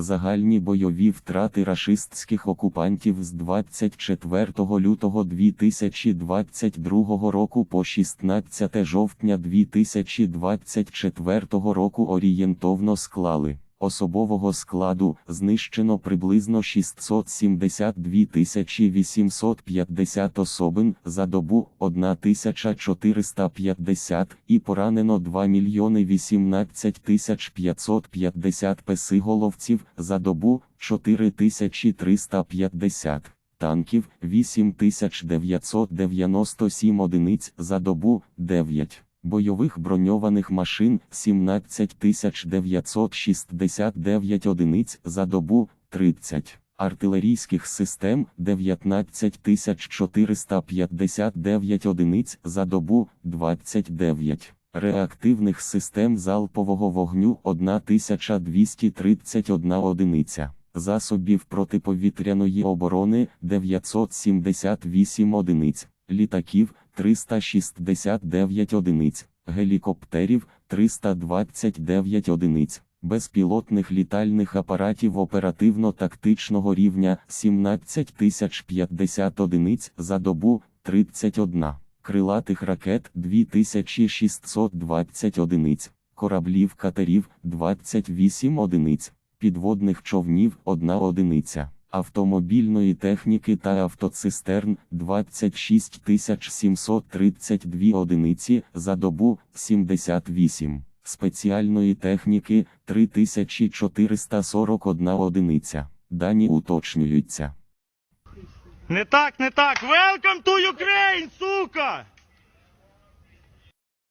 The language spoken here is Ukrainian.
Загальні бойові втрати рашистських окупантів з 24 лютого 2022 року по 16 жовтня 2024 року орієнтовно склали. Особового складу знищено приблизно 672 850 особин за добу 1450 і поранено 2 мільйони 18 550 песиголовців за добу 4350 танків 8997 одиниць за добу 9 бойових броньованих машин 17969 одиниць за добу 30, артилерійських систем 19459 одиниць за добу 29, реактивних систем залпового вогню 1231 одиниця. Засобів протиповітряної оборони 978 одиниць, літаків 369 одиниць, гелікоптерів 329 одиниць, безпілотних літальних апаратів оперативно-тактичного рівня 17050 одиниць за добу 31, крилатих ракет 2620 одиниць, кораблів катерів 28 одиниць, підводних човнів 1 одиниця автомобільної техніки та автоцистерн 26 732 одиниці за добу 78, спеціальної техніки 3441 одиниця. Дані уточнюються. Не так, не так. Welcome to Ukraine, сука!